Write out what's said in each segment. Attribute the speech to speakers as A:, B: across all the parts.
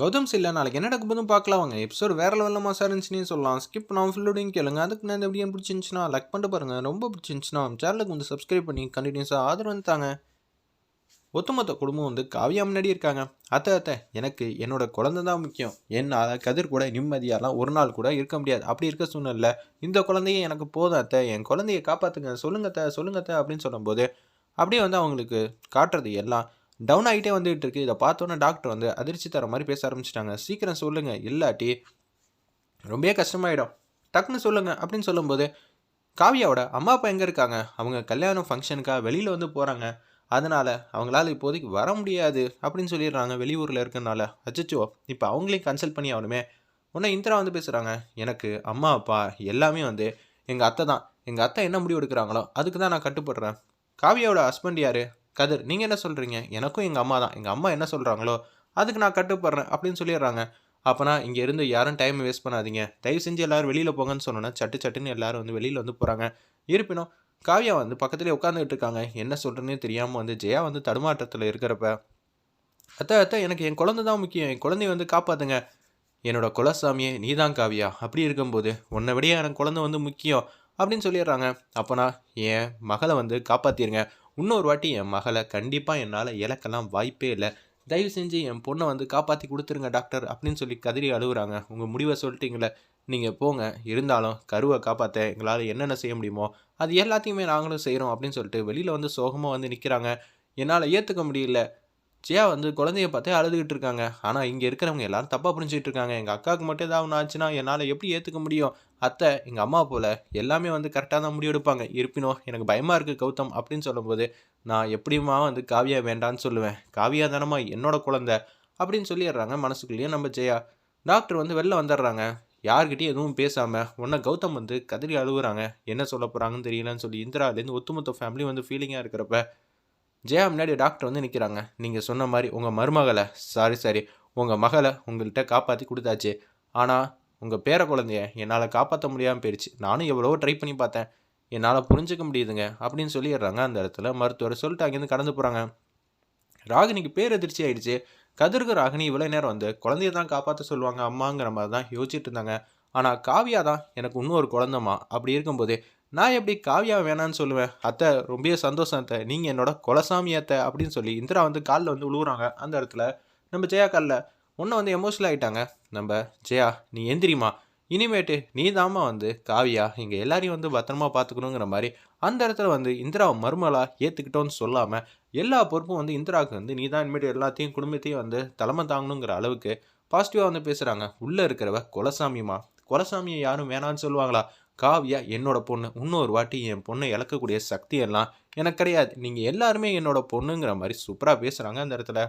A: கௌதம் சில்ல நாளைக்கு என்ன நடக்க போதும் பார்க்கலாம். வாங்க எபிசோட் வேற லெவலில் மாசாக இருந்துச்சுன்னு சொல்லலாம். ஸ்கிப் நான் ஃபுல்லோடையும் கேளுங்க. அதுக்கு நான் எப்படி வீடியோ பிடிச்சிருந்துச்சுன்னா லைக் பண்ணிட்டு பாருங்கள் ரொம்ப பிடிச்சிருந்துச்சுன்னா சேனலுக்கு வந்து சப்ஸ்கிரைப் பண்ணி கண்டினியூஸாக ஆதரவு வந்து தாங்க. ஒத்துமொத்த குடும்பம் வந்து காவியா முன்னாடி இருக்காங்க. அத்தை அத்தை எனக்கு என்னோட குழந்தை தான் முக்கியம். என்னால் கதிர் கூட நிம்மதியாலாம் ஒரு நாள் கூட இருக்க முடியாது. அப்படி இருக்க சூழ்நிலை இந்த குழந்தைய எனக்கு போதும் அத்தை. என் குழந்தைய காப்பாற்றுங்க சொல்லுங்க அத்தை சொல்லுங்க அத்தை அப்படின்னு சொல்லும்போது அப்படியே வந்து அவங்களுக்கு காட்டுறது எல்லாம் டவுன் ஆகிட்டே வந்துகிட்டு இருக்கு இதை பார்த்தோன்னே டாக்டர் வந்து அதிர்ச்சி தர மாதிரி பேச ஆரம்பிச்சிட்டாங்க. சீக்கிரம் சொல்லுங்க. இல்லாட்டி ரொம்பவே கஷ்டமாயிடும். டக்குன்னு சொல்லுங்க அப்படின்னு சொல்லும்போது காவியாவோட அம்மா அப்பா எங்கே இருக்காங்க? அவங்க கல்யாணம் ஃபங்க்ஷனுக்காக வெளியில் வந்து போகிறாங்க அதனால் அவங்களால இப்போதைக்கு வர முடியாது அப்படின்னு சொல்லிடுறாங்க வெளியூரில் இருக்கனால அச்சச்சோ இப்போ அவங்களையும் கன்சல்ட் பண்ணி ஆகணுமே. உடனே இந்திரா வந்து பேசுகிறாங்க எனக்கு அம்மா அப்பா எல்லாமே வந்து எங்கள் அத்தை தான் எங்கள் அத்தை என்ன முடிவு எடுக்கிறாங்களோ அதுக்கு தான் நான் கட்டுப்படுறேன். காவியாவோட ஹஸ்பண்ட் யார்? கதிர் நீங்கள் என்ன சொல்கிறீங்க எனக்கும் எங்கள் அம்மா தான். எங்கள் அம்மா என்ன சொல்கிறாங்களோ அதுக்கு நான் கட்டுப்படுறேன் அப்படின்னு சொல்லிடுறாங்க. அப்போனா இங்கே இருந்து யாரும் டைம் வேஸ்ட் பண்ணாதீங்க. தயவு செஞ்சு எல்லோரும் வெளியில் போங்கன்னு சொன்னோன்னா சட்டு சட்டுன்னு எல்லோரும் வந்து வெளியில் வந்து போகிறாங்க இருப்பினும் காவியா வந்து பக்கத்துலேயே உட்காந்துக்கிட்டு இருக்காங்க. என்ன சொல்கிறேன்னே தெரியாமல் வந்து ஜெயா வந்து தடுமாற்றத்தில் இருக்கிறப்ப அத்தை அத்தை எனக்கு என் குழந்தை தான் முக்கியம். என் குழந்தைய வந்து காப்பாற்றுங்க என்னோட குலசாமியே நீ தான் காவியா. அப்படி இருக்கும்போது உன்னை விட எனக்கு குழந்தை வந்து முக்கியம் அப்படின்னு சொல்லிடுறாங்க. அப்போனா என் மகளை வந்து காப்பாற்றிருங்க இன்னொரு வாட்டி என் மகளை கண்டிப்பாக என்னால் இழக்கலாம் வாய்ப்பே இல்லை. தயவு செஞ்சு என் பொண்ணை வந்து காப்பாற்றி கொடுத்துருங்க டாக்டர் அப்படின்னு சொல்லி கதறி அழுகுறாங்க உங்கள் முடிவை சொல்லிட்டீங்களே நீங்கள் போங்க. இருந்தாலும் கருவை காப்பாற்ற எங்களால் என்னென்ன செய்ய முடியுமோ அது எல்லாத்தையுமே நாங்களும் செய்கிறோம் அப்படின்னு சொல்லிட்டு வெளியில் வந்து சோகமாக வந்து நிற்கிறாங்க என்னால் ஏற்றுக்க முடியல. ஜெயா வந்து குழந்தைய பார்த்தே அழுதுகிட்டு இருக்காங்க. ஆனால் இங்கே இருக்கிறவங்க எல்லாரும் தப்பாக புரிஞ்சுட்டு இருக்காங்க. எங்கள் அக்காவுக்கு மட்டும் ஏதாவது ஒன்று ஆச்சுன்னா என்னால் எப்படி ஏற்றுக்க முடியும்? அத்தை எங்கள் அம்மா போல் எல்லாமே வந்து கரெக்டாக தான் முடிவெடுப்பாங்க இருப்பினும் எனக்கு பயமாக இருக்குது கௌதம் அப்படின்னு சொல்லும்போது நான் எப்படியுமா வந்து காவியா வேண்டான்னு சொல்லுவேன். காவியா தானம்மா என்னோட குழந்தை அப்படின்னு சொல்லிடுறாங்க மனசுக்குள்ளேயே நம்ம ஜெயா. டாக்டர் வந்து வெளில வந்துடுறாங்க. யார்கிட்டயும் எதுவும் பேசாமல் உன்னை கௌதம் வந்து கதறி அழுகுறாங்க. என்ன சொல்ல போகிறாங்கன்னு தெரியலன்னு சொல்லி இந்திராலேருந்து ஒத்துமொத்த ஃபேமிலி வந்து ஃபீலிங்காக இருக்கிறப்ப ஜெயா முன்னாடி டாக்டர் வந்து நிற்கிறாங்க நீங்கள் சொன்ன மாதிரி உங்கள் மருமகளை சாரி சாரி உங்கள் மகளை உங்கள்கிட்ட காப்பாற்றி கொடுத்தாச்சு. ஆனால் உங்கள் பேர குழந்தைய என்னால் காப்பாற்ற முடியாமல் போயிடுச்சு நானும் எவ்வளவோ ட்ரை பண்ணி பார்த்தேன். என்னால் புரிஞ்சுக்க முடியுதுங்க அப்படின்னு சொல்லிடுறாங்க. அந்த இடத்துல மருத்துவர் சொல்லிட்டு அங்கேருந்து கடந்து போகிறாங்க ராகினிக்கு பேர் எதிர்ச்சி ஆயிடுச்சு. கதிர்கு ராகினி இவ்வளோ நேரம் வந்து குழந்தைய தான் காப்பாற்ற சொல்லுவாங்க அம்மாங்கிற மாதிரி தான் யோசிச்சுட்டு இருந்தாங்க. ஆனால் காவியா தான் எனக்கு இன்னொரு குழந்தம்மா. அப்படி இருக்கும்போது நான் எப்படி காவியா வேணான்னு சொல்லுவேன்? அத்தை ரொம்பவே சந்தோஷம் அத்தை. நீங்கள் என்னோட குலசாமி அத்தை அப்படின்னு சொல்லி இந்திரா வந்து காலில் வந்து உழுவுறாங்க. அந்த இடத்துல நம்ம ஜெயா காலில் ஒன்று வந்து எமோஷனல் ஆகிட்டாங்க நம்ம ஜெயா நீ எந்திரிமா இனிமேட்டு நீ தாமா வந்து காவியா இங்கே எல்லாரையும் வந்து பத்திரமா பார்த்துக்கணுங்கிற மாதிரி. அந்த இடத்துல வந்து இந்திராவை மருமலாக ஏற்றுக்கிட்டோன்னு சொல்லாமல் எல்லா பொறுப்பும் வந்து இந்திராவுக்கு வந்து நீ தான் இனிமேட்டு எல்லாத்தையும் குடும்பத்தையும் வந்து தலைமை தாங்கணுங்கிற அளவுக்கு பாசிட்டிவாக வந்து பேசுகிறாங்க உள்ளே இருக்கிறவ குலசாமிமா குலசாமியை யாரும் வேணான்னு சொல்லுவாங்களா? காவியா என்னோட பொண்ணு. இன்னொரு வாட்டி என் பொண்ணை இழக்கக்கூடிய சக்தி எல்லாம் எனக்கு கிடையாது. நீங்கள் எல்லாருமே என்னோட பொண்ணுங்கிற மாதிரி சூப்பராக பேசுகிறாங்க அந்த இடத்துல.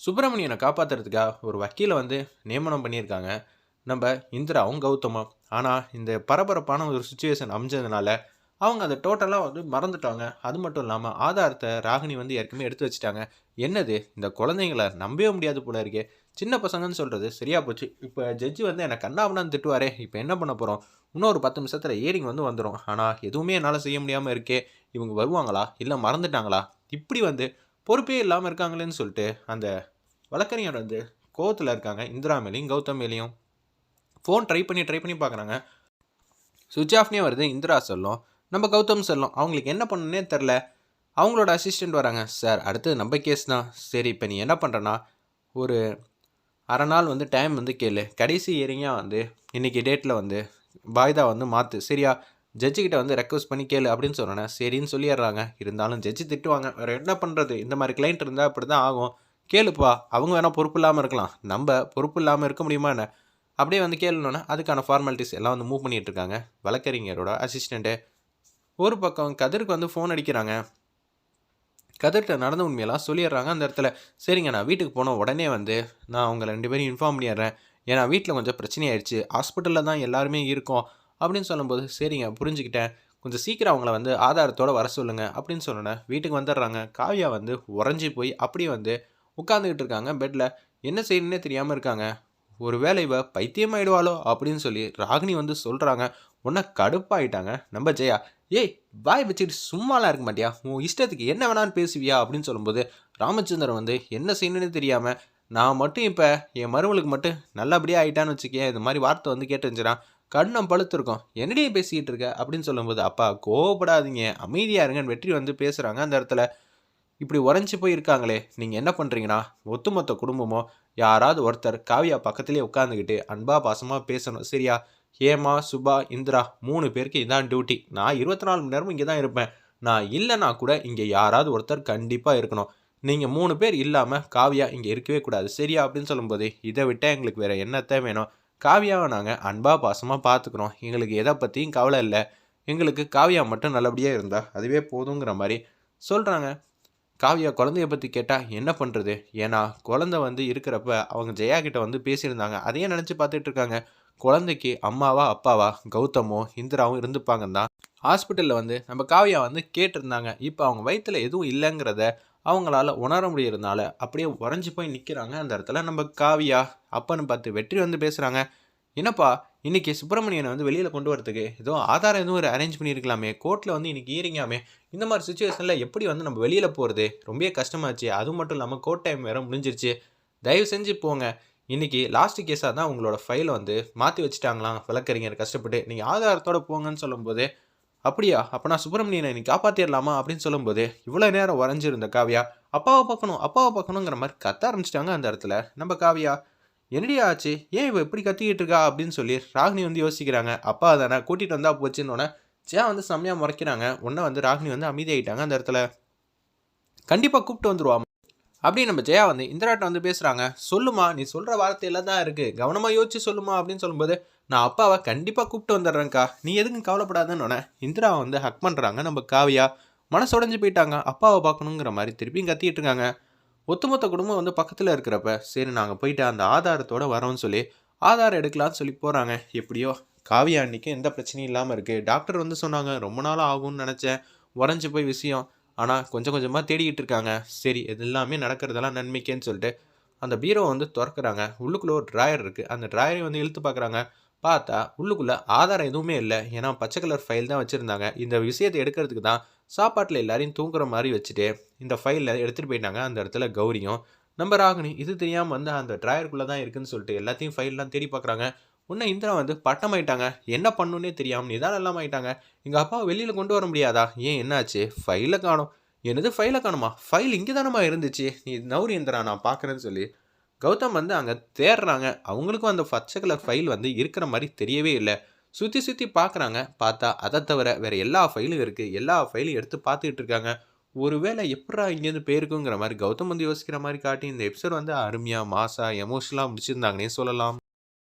A: சுப்பிரமணியனை காப்பாற்றுறதுக்காக ஒரு வக்கீலை வந்து நியமனம் பண்ணியிருக்காங்க. நம்ம இந்திராவும் கௌதமும். ஆனால் இந்த பரபரப்பான ஒரு சுச்சுவேஷன் அமைஞ்சதுனால அவங்க அதை டோட்டலாக வந்து மறந்துட்டாங்க. அது மட்டும் இல்லாமல் ஆதாரத்தை ராகினி வந்து ஏற்கனவே எடுத்து வச்சுட்டாங்க. என்னது? இந்த குழந்தைங்கள நம்பவே முடியாது போல இருக்கே. சின்ன பசங்கன்னு சொல்கிறது சரியா போச்சு. இப்போ ஜட்ஜி வந்து என்னை கண்ணாபண்ணான்னு திட்டுவாரே. இப்போ என்ன பண்ண போகிறோம் இன்னொரு பத்து நிமிஷத்தில் ஏரிங் வந்து வந்துடும் ஆனால் எதுவுமே என்னால் செய்ய முடியாமல் இருக்கே. இவங்க வருவாங்களா? இல்லை மறந்துட்டாங்களா? இப்படி வந்து பொறுப்பே இல்லாமல் இருக்காங்களேன்னு சொல்லிட்டு அந்த வழக்கறிஞர் வந்து கோவத்தில் இருக்காங்க. இந்திரா மேலேயும் கௌதம் மேலேயும். ஃபோன் ட்ரை பண்ணி ட்ரை பண்ணி பார்க்குறாங்க சுவிட்ச் ஆஃப்னே வருது. இந்திரா செல்லும். நம்ம கௌதம் செல்லும். அவங்களுக்கு என்ன பண்ணுன்னே தெரில அவங்களோட அசிஸ்டண்ட் வராங்க. சார் அடுத்தது நம்ம கேஸ் தான். சரி இப்போ நீ என்ன பண்ணுறனா ஒரு அரை நாள் வந்து டைம் வந்து கேளு. கடைசி இயரிங்காக வந்து இன்றைக்கி டேட்டில் வந்து வாய்தா வந்து மாற்று சரியா? ஜட்ஜிக்கிட்ட வந்து ரெக்வஸ்ட் பண்ணி கேளு அப்படின்னு சொன்னேன் சரின்னு சொல்லிடுறாங்க. இருந்தாலும் ஜட்ஜி திட்டுவாங்க. வேறு என்ன பண்ணுறது இந்த மாதிரி கிளைண்ட் இருந்தால் அப்படி தான் ஆகும். கேளுப்பா. அவங்க வேணால் பொறுப்பு இல்லாமல் இருக்கலாம். நம்ம பொறுப்பு இல்லாமல் இருக்க முடியுமா என்ன? அப்படியே வந்து கேளுனோன்னா அதுக்கான ஃபார்மாலிட்டிஸ் எல்லாம் வந்து மூவ் பண்ணிகிட்டு இருக்காங்க. வழக்கறிஞரோட அசிஸ்டண்ட்டு ஒரு பக்கம் கதிருக்கு வந்து ஃபோன் அடிக்கிறாங்க. கதிர்கிட்ட நடந்த உண்மையெல்லாம் சொல்லிடுறாங்க அந்த இடத்துல. சரிங்க நான் வீட்டுக்கு போன உடனே வந்து நான் அவங்க ரெண்டு பேரும் இன்ஃபார்ம் பண்ணிடுறேன். ஏன்னா வீட்டில் கொஞ்சம் பிரச்சனை ஆயிடுச்சு ஹாஸ்பிட்டலில் தான் எல்லாருமே இருக்கோம் அப்படின்னு சொல்லும்போது சரிங்க புரிஞ்சுக்கிட்டேன். கொஞ்சம் சீக்கிரம் அவங்கள வந்து ஆதாரத்தோடு வர சொல்லுங்கள் அப்படின்னு சொன்னேன் வீட்டுக்கு வந்துடுறாங்க. காவியா வந்து உறைஞ்சி போய் அப்படியே வந்து உட்காந்துக்கிட்டு இருக்காங்க பெட்டில் என்ன செய்யணுன்னே தெரியாமல் இருக்காங்க. ஒரு வேலை இவ பைத்தியமாயிடுவாளோ அப்படின்னு சொல்லி ராகினி வந்து சொல்கிறாங்க உன்னை கடுப்பாயிட்டாங்க. நம்ம ஜெயா. ஏய் வாய் வச்சுட்டு சும்மாலாம் இருக்க மாட்டியா? உன் இஷ்டத்துக்கு என்ன வேணாலும் பேசுவியா? அப்படின்னு சொல்லும்போது ராமச்சந்திரன் வந்து என்ன செய்யணும்னு தெரியாமல் நான் மட்டும் இப்போ என் மருமலுக்கு மட்டும் நல்லபடியாக ஆயிட்டான்னு வச்சுக்கேன். இந்த மாதிரி வார்த்தை வந்து கேட்டுருந்துச்சுன்னா கண்ணம் பழுத்திருக்கோம். என்னடியே பேசிக்கிட்டு இருக்க? அப்படின்னு சொல்லும்போது அப்பா கோவப்படாதீங்க. அமைதியாக இருங்கன்னு வெற்றி வந்து பேசுகிறாங்க அந்த இடத்துல. இப்படி உறைஞ்சி போய் இருக்காங்களே. நீங்கள் என்ன பண்ணுறீங்கன்னா ஒட்டுமொத்த குடும்பமோ யாராவது ஒருத்தர் காவியா பக்கத்துலேயே உட்காந்துக்கிட்டு அன்பா பாசமாக பேசணும். சரியா? ஹேமா சுபா இந்திரா மூணு பேருக்கு இதான் டியூட்டி நான் இருபத்தி நாலு மணி நேரமும் இங்கே தான் இருப்பேன். நான் இல்லைன்னா கூட இங்கே யாராவது ஒருத்தர் கண்டிப்பாக இருக்கணும். நீங்கள் மூணு பேர் இல்லாமல் காவியா இங்கே இருக்கவே கூடாது. சரியா? அப்படின்னு சொல்லும்போது இதை விட்டால் எங்களுக்கு வேறு என்னத்தை வேணும்? காவியாவை நாங்கள் அன்பாக பாசமாக பார்த்துக்குறோம் எங்களுக்கு எதை பற்றியும் கவலை இல்லை. எங்களுக்கு காவியா மட்டும் நல்லபடியாக இருந்தால் அதுவே போதுங்கிற மாதிரி சொல்கிறாங்க காவியா குழந்தைய பற்றி கேட்டால் என்ன பண்ணுறது ஏன்னா குழந்தை வந்து இருக்கிறப்ப அவங்க ஜெயா கிட்ட வந்து பேசியிருந்தாங்க. அதையே நினச்சி பார்த்துட்டு இருக்காங்க. குழந்தைக்கு அம்மாவா அப்பாவா கௌதமோ இந்திராவும் இருந்துப்பாங்கன்னு தான் ஹாஸ்பிட்டலில் வந்து நம்ம காவியா வந்து கேட்டிருந்தாங்க. இப்போ அவங்க வயிற்றில் எதுவும் இல்லைங்கிறத அவங்களால உணர முடியறதுனால அப்படியே உறைஞ்சி போய் நிற்கிறாங்க அந்த இடத்துல நம்ம காவியா அப்பன்னு பார்த்து வெற்றி வந்து பேசுகிறாங்க என்னப்பா இன்னைக்கு சுப்பிரமணியனை வந்து வெளியில் கொண்டு வரதுக்கு ஏதோ ஆதாரம் எதுவும் ஒரு அரேஞ்ச் பண்ணியிருக்கலாமே கோர்ட்டில் வந்து இன்னைக்கு ஈரிங்காமே இந்த மாதிரி சுச்சுவேஷனில் எப்படி வந்து நம்ம வெளியில் போகிறது ரொம்பவே கஷ்டமாச்சு. அது மட்டும் இல்லாமல் கோர்ட் டைம் வேறு முடிஞ்சிருச்சு. தயவு செஞ்சு போங்க. இன்னைக்கு லாஸ்ட் கேஸாக தான் உங்களோட ஃபைலை வந்து மாற்றி வச்சுட்டாங்களாம் வழக்கறிஞர் கஷ்டப்பட்டு நீங்கள் ஆதாரத்தோட போங்கன்னு சொல்லும்போது அப்படியா? அப்போ நான் சுப்பிரமணியனை நீ காப்பாற்றிடலாமா அப்படின்னு சொல்லும்போது இவ்வளோ நேரம் வரைஞ்சிருந்த காவியா அப்பாவை பார்க்கணும் அப்பாவை பார்க்கணுங்கிற மாதிரி கத்த ஆரம்பிச்சிட்டாங்க அந்த இடத்துல. நம்ம காவியா என்னடியா ஆச்சு? ஏன் இவ இப்படி கத்திக்கிட்டு இருக்கா? அப்படின்னு சொல்லி ராகினி வந்து யோசிக்கிறாங்க. அப்பா தானே கூட்டிகிட்டு வந்தால் போச்சுன்னொன்னே ஜியா வந்து செம்மையாக முறைக்கிறாங்க. உடனே வந்து ராகினி வந்து அமைதியாகிட்டாங்க அந்த இடத்துல. கண்டிப்பாக கூப்பிட்டு வந்துருவாமா? அப்படி நம்ம ஜெயா வந்து இந்திராட்ட வந்து பேசுகிறாங்க சொல்லுமா நீ சொல்கிற வார்த்தையில தான் இருக்குது கவனமாக யோசிச்சு சொல்லுமா அப்படின்னு சொல்லும்போது நான் அப்பாவை கண்டிப்பாக கூப்பிட்டு வந்துடுறேன்க்கா. நீ எதுக்கும் கவலைப்படாதுன்னு இந்திரா வந்து ஹக் பண்ணுறாங்க நம்ம காவியா மனசு உடஞ்சி போயிட்டாங்க. அப்பாவை பார்க்கணுங்கிற மாதிரி திருப்பியும் கத்திட்டு இருக்காங்க. ஒத்துமொத்த குடும்பம் வந்து பக்கத்தில் இருக்கிறப்ப சரி நாங்கள் போயிட்டு அந்த ஆதாரத்தோட வரோம்னு சொல்லி ஆதாரம் எடுக்கலாம்னு சொல்லி போகிறாங்க எப்படியோ காவியா அன்னைக்கு எந்த பிரச்சனையும் இல்லாமல் இருக்குது டாக்டர் வந்து சொன்னாங்க ரொம்ப நாள் ஆகும்னு நினச்சேன். உடஞ்சி போய் விஷயம். ஆனால் கொஞ்சம் கொஞ்சமாக தேடிக்கிட்டு இருக்காங்க. சரி இது எல்லாமே நடக்கிறதெல்லாம் நன்மைக்கேன்னு சொல்லிட்டு அந்த பீரோவை வந்து திறக்கிறாங்க. உள்ளுக்குள்ளே ஒரு ட்ராயர் இருக்குது அந்த ட்ராயரை வந்து இழுத்து பார்க்குறாங்க பார்த்தா உள்ளுக்குள்ளே ஆதாரம் எதுவுமே இல்லை. ஏன்னா பச்சை கலர் ஃபைல் தான் வச்சுருந்தாங்க. இந்த விஷயத்தை எடுக்கிறதுக்கு தான் சாப்பாட்டில் எல்லாரையும் தூங்குற மாதிரி வச்சுட்டு இந்த ஃபைலில் எடுத்துகிட்டு போயிட்டாங்க. அந்த இடத்துல கௌரியும். நம்ம ராகினி இது தெரியாமல் வந்து அந்த ட்ராயருக்குள்ளே தான் இருக்குதுன்னு சொல்லிட்டு எல்லாத்தையும் ஃபைல்லாம் தேடி பார்க்குறாங்க உன்ன இந்திரா வந்து பட்டமாயிட்டாங்க. என்ன பண்ணுன்னே தெரியாமல் நிதானம் இல்லாமல் ஆயிட்டாங்க எங்கள் அப்பாவை வெளியில் கொண்டு வர முடியாதா? ஏன் என்னாச்சு? ஃபைலை காணும். என்னது ஃபைலை காணுமா? ஃபைல் இங்கே தானம்மா இருந்துச்சு. நீ நௌரி இந்திரா நான் பார்க்குறேன்னு சொல்லி கௌதம் வந்து அங்கே தேடுறாங்க அவங்களுக்கும் அந்த பச்சை கலர் ஃபைல் வந்து இருக்கிற மாதிரி தெரியவே இல்லை. சுற்றி சுற்றி பார்க்குறாங்க பார்த்தா அதை தவிர வேறு எல்லா ஃபைலும் இருக்குது எல்லா ஃபைலும் எடுத்து பார்த்துக்கிட்டு இருக்காங்க. ஒருவேளை எப்படா இங்கேருந்து போயிருக்குங்கிற மாதிரி கௌதம் வந்து யோசிக்கிற மாதிரி காட்டி இந்த எபிசோட் வந்து அருமையாக மாசா எமோஷனலாக முடிச்சிருந்தாங்கன்னே சொல்லலாம்.